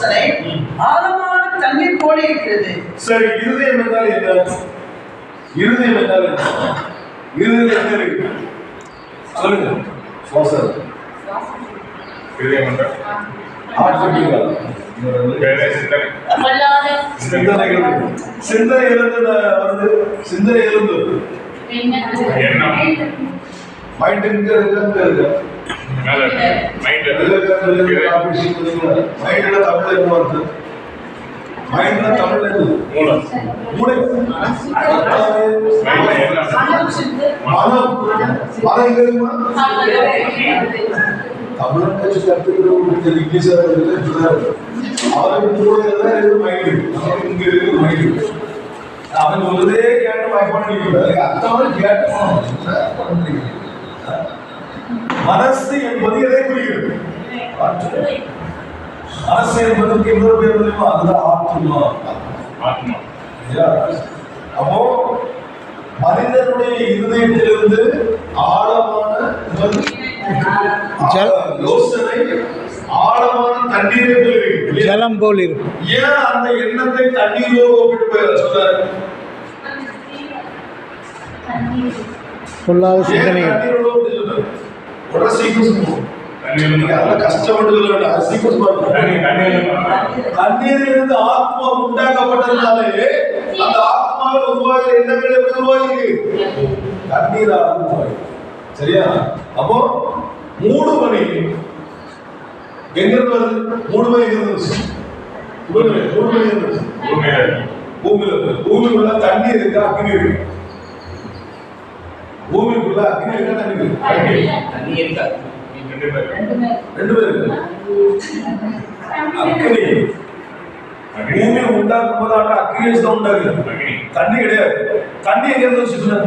யோசனை ஆழமான தண்ணீர் போல இருக்கிறது. சரி இருதயம் என்றால் என்ன? இருதயம் என்றால் என்ன? இருதயம் என்ன இருக்கு? சொல்லுங்க. சுவாசம். இருதயம் என்றால்? சிந்தனை. இருந்து சிந்தனை இருந்து எண்ணம். மைண்ட் எங்க இருக்கு. மேல மைண்ட் மைண்ட்ல தமிழ்ல என்ன வருது மைண்ட்ல என்ன மூலம் மூளை எண்ணம் மனம் மனம் எங்க இருக்குமா தமிழ் பேச்சு இங்கிலீஷா இருக்கு இப்படிதான் இருக்கு. அவனுக்கு மூளையில தான் இருக்கு மைண்ட் அவனுக்கு இங்க இருக்கு மைண்ட் அவன் சொல்றதே கேட்டு வாய்ப்பான கேட்டு மனசு என்பது எதை குறிக்கிறது? மனசு என்பதற்கு இன்னொரு பேர் தெரியுமா? அதுதான் ஆத்மா. ஆத்மா? அப்போ மனிதனுடைய இருதயத்திலிருந்து ஆழமான யோசனை ஆழமான தண்ணீரை? ஜலம் போல் இருக்கும். ஏன் அந்த எண்ணத்தை தண்ணீரோடு ஒப்பிட்டு போய் சொல்றாரு? பொல்லாத சிந்தனைகள். தண்ணீரோடு உடனே சீக்கிரம் சொல்லுவோம் அதெல்லாம் கஷ்டப்பட்டு சொல்ல ஆத்மா உண்டாக்கப்பட்டதுனாலே அந்த ஆத்மாவில் உருவாகிற எண்ணங்கள் எப்படி உருவாகிருக்கு தண்ணீரால் உருவாகி சரியா அப்போ மூணு மணி எங்க இருந்து வருது மூணு மணி மூணு மணி மூணு மணி எங்க பூமியில பூமியில இருக்கா அக்னி இருக்கு. பூமிக்குள்ள அக்னி இருக்கா தண்ணி இருக்கு? தண்ணி ரெண்டு பேர் ரெண்டு பேர். இருக்கு? அக்னி. பூமி உண்டாக்கும் போது ஆனா அக்னி வச்சு தான் உண்டாக்குது தண்ணி கிடையாது. தண்ணி எங்க இருந்து.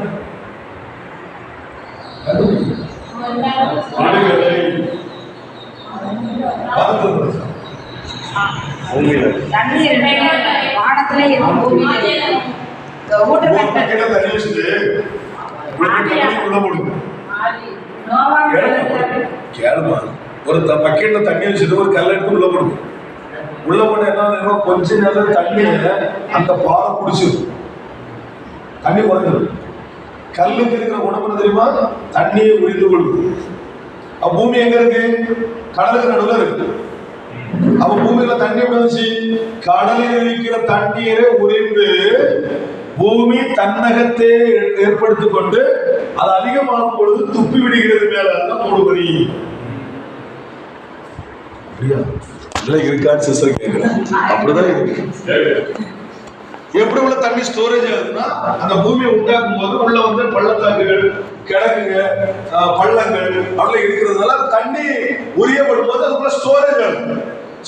பூமியில. வானத்துல இருக்கும் பூமியில. தண்ணி தண்ணி கேளுமா. ஒரு பக்கெட்ல தண்ணி வச்சுட்டு ஒரு கல்ல எடுத்து உள்ள போடுங்க உள்ள போன என்ன கொஞ்ச நேரம் தண்ணியில அந்த பாறை குடிச்சிடும் தண்ணி குறைஞ்சிடும் கல்லுக்கு இருக்கிற என்ன தெரியுமா? தண்ணியை உறிந்து கொள்ளுது. பூமி எங்க இருக்கு? கடலுக்கு நடுவுல இருக்கு. அப்ப பூமியில தண்ணி எப்படி கடலில் இருக்கிற தண்ணீரை உறிந்து பூமி தன்னகத்தே ஏற்படுத்திக் கொண்டு அது அதிகமாகும் பொழுது துப்பி விடுகிறது மேல அதான் மூடுபடி. இருக்கான்னு சிஸ்டர் கேட்கிறேன் அப்படிதான் இருக்கு. எப்படி உள்ள தண்ணி ஸ்டோரேஜ் ஆகுதுன்னா அந்த பூமியை உண்டாக்கும் போது உள்ள வந்து பள்ளத்தாக்குகள் கிழக்குங்க ஆஹ், பள்ளங்கள் அப்படிலாம் இருக்கிறதுனால தண்ணி உரியப்படும் போது அதுக்குள்ள ஸ்டோரேஜ் ஆகும்.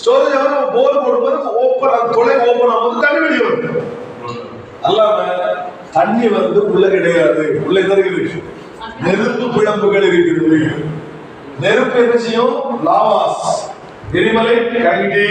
ஸ்டோரேஜ் ஆகும் நம்ம போர் போடும்போது ஓப்பன் அந்த துளை ஓப்பன் ஆகும்போது தண்ணி வெளியே வருது அல்லாம தண்ணி வந்து உள்ள கிடையாது. உள்ள இருக்குது? நெருப்பு பிழம்புகள் இருக்கிறது நெருப்பு என்ன செய்யும்? லாவாஸ். எரிமலை கங்கே